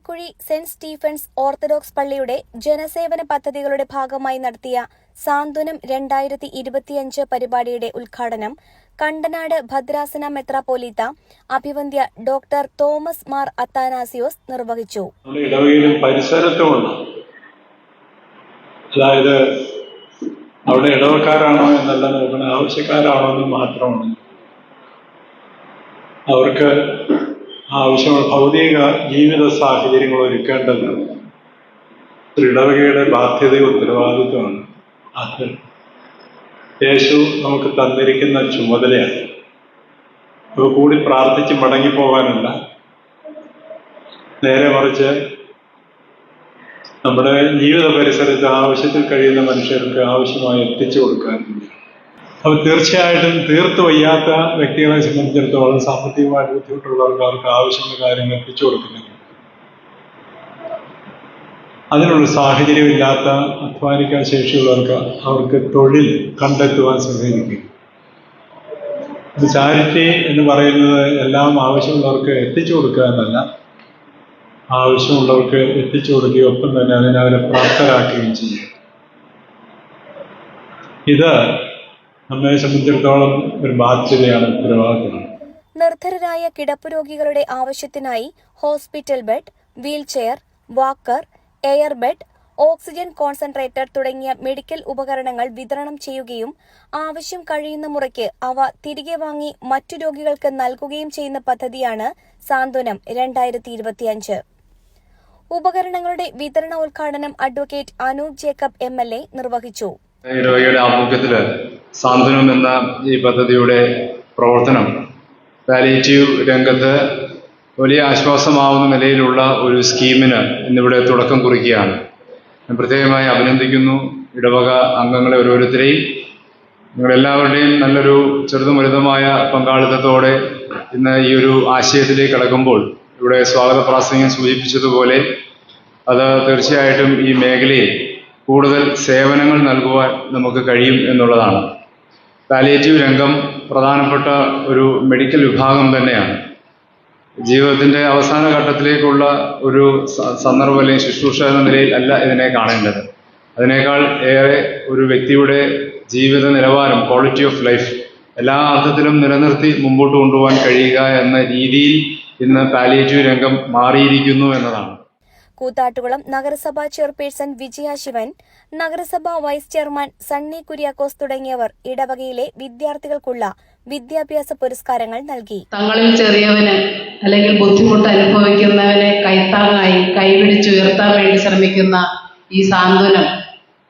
Chalakuzhi saint Stephen's orthodox പള്ളിയുടെ ജനസേവന പദ്ധതികളുടെ ഭാഗമായി നടത്തിയ സാന്ത്വനം രണ്ടായിരത്തി ഇരുപത്തിയഞ്ച് പരിപാടിയുടെ ഉദ്ഘാടനം കണ്ടനാട് ഭദ്രാസന മെത്രാപോലീത്ത അഭിവന്ദ്യ ഡോക്ടർ തോമസ് മാർ അത്താനാസിയോസ് നിർവഹിച്ചു. അതായത് അവിടെ ഇടവക്കാരാണോ എന്നല്ല നോക്കണം ആവശ്യക്കാരാണോ എന്ന് മാത്രമാണ് അവർക്ക് ആവശ്യമുള്ള ഭൗതിക ജീവിത സാഹചര്യങ്ങൾ ഒരുക്കേണ്ടത് ദൃഢവകയുടെ ബാധ്യതയും ഉത്തരവാദിത്വമാണ്. അത് യേശു നമുക്ക് തന്നിരിക്കുന്ന ചുമതലയാണ്. അപ്പൊ കൂടി പ്രാർത്ഥിച്ച് മടങ്ങിപ്പോകാനല്ല. നേരെ മറിച്ച് നമ്മുടെ ജീവിത പരിസരത്ത് ആവശ്യത്തിൽ കഴിയുന്ന മനുഷ്യർക്ക് ആവശ്യമായി എത്തിച്ചു കൊടുക്കാൻ അപ്പോൾ തീർച്ചയായിട്ടും തീർത്തു വയ്യാത്ത വ്യക്തികളെ സംബന്ധിച്ചിടത്തോളം സാമ്പത്തികമായിട്ട് ബുദ്ധിമുട്ടുള്ളവർക്ക് അവർക്ക് ആവശ്യമുള്ള കാര്യങ്ങൾ എത്തിച്ചു കൊടുക്കുന്നില്ല അതിനുള്ള സാഹചര്യമില്ലാത്ത അധ്വാനിക്കാൻ ശേഷിയുള്ളവർക്ക് അവർക്ക് തൊഴിൽ കണ്ടെത്തുവാൻ അത് ചാരിറ്റി എന്ന് പറയുന്നത് എല്ലാം ആവശ്യമുള്ളവർക്ക് എത്തിച്ചു കൊടുക്കുക എന്നല്ല. ആവശ്യമുള്ളവർക്ക് എത്തിച്ചു കൊടുക്കുകയും ഒപ്പം തന്നെ അതിനെ അവരെ പ്രാപ്തരാക്കുകയും ചെയ്യും ഇത് നമ്മെ സംബന്ധിച്ചിടത്തോളം ഒരു ബാധ്യതയാണ് ഉത്തരവാദിത്തമാണ്. നിർധരരായ കിടപ്പ് രോഗികളുടെ ആവശ്യത്തിനായി hospital bed wheelchair walker air bed oxygen concentrator തുടങ്ങിയ മെഡിക്കൽ ഉപകരണങ്ങൾ വിതരണം ചെയ്യുകയും ആവശ്യം കഴിയുന്ന മുറയ്ക്ക് അവ തിരികെ വാങ്ങി മറ്റു രോഗികൾക്ക് നൽകുകയും ചെയ്യുന്ന പദ്ധതിയാണ് സാന്ത്വനം രണ്ടായിരത്തി ഇരുപത്തിയഞ്ച് ഉപകരണങ്ങളുടെ വിതരണോദ്ഘാടനം advocate Anoop Jacob M L A നിർവഹിച്ചു. രോഗിയുടെ ആഭിമുഖ്യത്തിൽ സാന്ത്വനം എന്ന ഈ പദ്ധതിയുടെ പ്രവർത്തനം പാലിയേറ്റീവ് രംഗത്ത് വലിയ ആശ്വാസമാവുന്ന നിലയിലുള്ള ഒരു സ്കീമിന് ഇന്നിവിടെ തുടക്കം കുറിക്കുകയാണ്. ഞാൻ പ്രത്യേകമായി അഭിനന്ദിക്കുന്നു. ഇടവക അംഗങ്ങളെ ഓരോരുത്തരെയും. നിങ്ങളെല്ലാവരുടെയും നല്ലൊരു ചെറുതും വലുതുമായ പങ്കാളിത്തത്തോടെ ഇന്ന് ഈ ഒരു ആശയത്തിലേക്ക് കടക്കുമ്പോൾ ഇവിടെ സ്വാഗത പ്രാസംഗം സൂചിപ്പിച്ചതുപോലെ അത് തീർച്ചയായിട്ടും ഈ മേഖലയിൽ കൂടുതൽ സേവനങ്ങൾ നൽകുവാൻ നമുക്ക് കഴിയും എന്നുള്ളതാണ്. പാലിയേറ്റീവ് രംഗം പ്രധാനപ്പെട്ട ഒരു മെഡിക്കൽ വിഭാഗം തന്നെയാണ്. ജീവിതത്തിന്റെ അവസാന ഘട്ടത്തിലേക്കുള്ള ഒരു സന്ദർഭം അല്ലെങ്കിൽ ശുശ്രൂഷ എന്ന നിലയിൽ അല്ല ഇതിനെ കാണേണ്ടത്. അതിനേക്കാൾ ഏറെ ഒരു വ്യക്തിയുടെ ജീവിത നിലവാരം ക്വാളിറ്റി ഓഫ് ലൈഫ് എല്ലാ അർത്ഥത്തിലും നിലനിർത്തി മുമ്പോട്ട് കൊണ്ടുപോകാൻ കഴിയുക എന്ന രീതിയിൽ ഇന്ന് പാലിയേറ്റീവ് രംഗം മാറിയിരിക്കുന്നു എന്നതാണ്. കൂത്താട്ടുകുളം നഗരസഭാ ചെയർപേഴ്സൺ വിജയ ശിവൻ നഗരസഭാ വൈസ് ചെയർമാൻ സണ്ണി കുര്യാക്കോസ് തുടങ്ങിയവർ ഇടവകയിലെ വിദ്യാർത്ഥികൾക്കുള്ള വിദ്യാഭ്യാസ പുരസ്കാരങ്ങൾ നൽകി. തങ്ങളിൽ ചെറിയവന് അല്ലെങ്കിൽ ബുദ്ധിമുട്ട് അനുഭവിക്കുന്നവനെ കൈത്താങ്ങായി കൈപിടിച്ചുയർത്താൻ വേണ്ടി ശ്രമിക്കുന്ന ഈ സാന്ത്വനം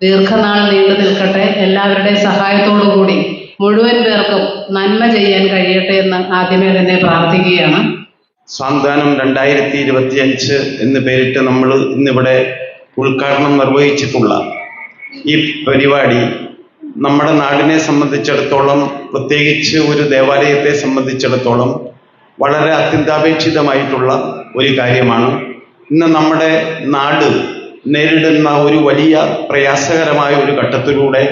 ദീർഘനാൾ നീണ്ടു നിൽക്കട്ടെ. എല്ലാവരുടെയും സഹായത്തോടു കൂടി മുഴുവൻ പേർക്കും നന്മ ചെയ്യാൻ കഴിയട്ടെ എന്ന് ആദ്യമേ തന്നെ പ്രാർത്ഥിക്കുകയാണ്. സാന്ത്വനം രണ്ടായിരത്തി ഇരുപത്തിയഞ്ച് എന്ന് പേരിട്ട് നമ്മൾ ഇന്നിവിടെ ഉദ്ഘാടനം നിർവഹിച്ചിട്ടുള്ള ഈ പരിപാടി നമ്മുടെ നാടിനെ സംബന്ധിച്ചിടത്തോളം പ്രത്യേകിച്ച് ഒരു ദേവാലയത്തെ സംബന്ധിച്ചിടത്തോളം വളരെ അത്യന്താപേക്ഷിതമായിട്ടുള്ള ഒരു കാര്യമാണ്. ഇന്ന് നമ്മുടെ നാട് നേരിടുന്ന ഒരു വലിയ പ്രയാസകരമായ ഒരു ഘട്ടത്തിലൂടെ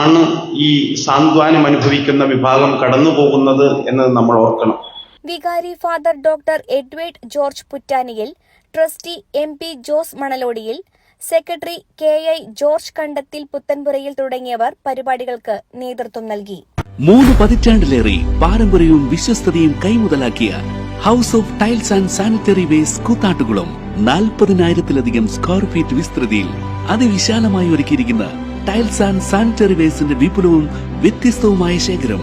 ആണ് ഈ സാന്ത്വനം അനുഭവിക്കുന്ന വിഭാഗം കടന്നു പോകുന്നത് എന്നത് നമ്മൾ ഓർക്കണം. വികാരി father doctor Edward George Puttaniyil trustee M P Jose Manalodiyil secretary K I George Kandathil Puthenpurayil തുടങ്ങിയവർ പരിപാടികൾക്ക് നേതൃത്വം നൽകി. മൂന്ന് പതിറ്റാണ്ടിലേറെ പാരമ്പര്യവും വിശ്വസ്തയും കൈമുതലാക്കിയ house of tiles and sanitary waste കൂത്താട്ടുകളും നാൽപ്പതിനായിരത്തിലധികം സ്ക്വയർ ഫീറ്റ് വിസ്തൃതിയിൽ അതിവിശാലമായി ഒരുക്കിയിരിക്കുന്ന ടൈൽസ് ആൻഡ് സാനിറ്ററി വേസ്റ്റിന്റെ വിപുലവും വ്യത്യസ്തവുമായ ശേഖരം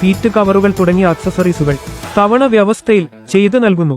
സീറ്റ് കവറുകൾ തുടങ്ങിയ അക്സസറീസുകൾ തവണ വ്യവസ്ഥയിൽ ചെയ്തു നൽകുന്നു.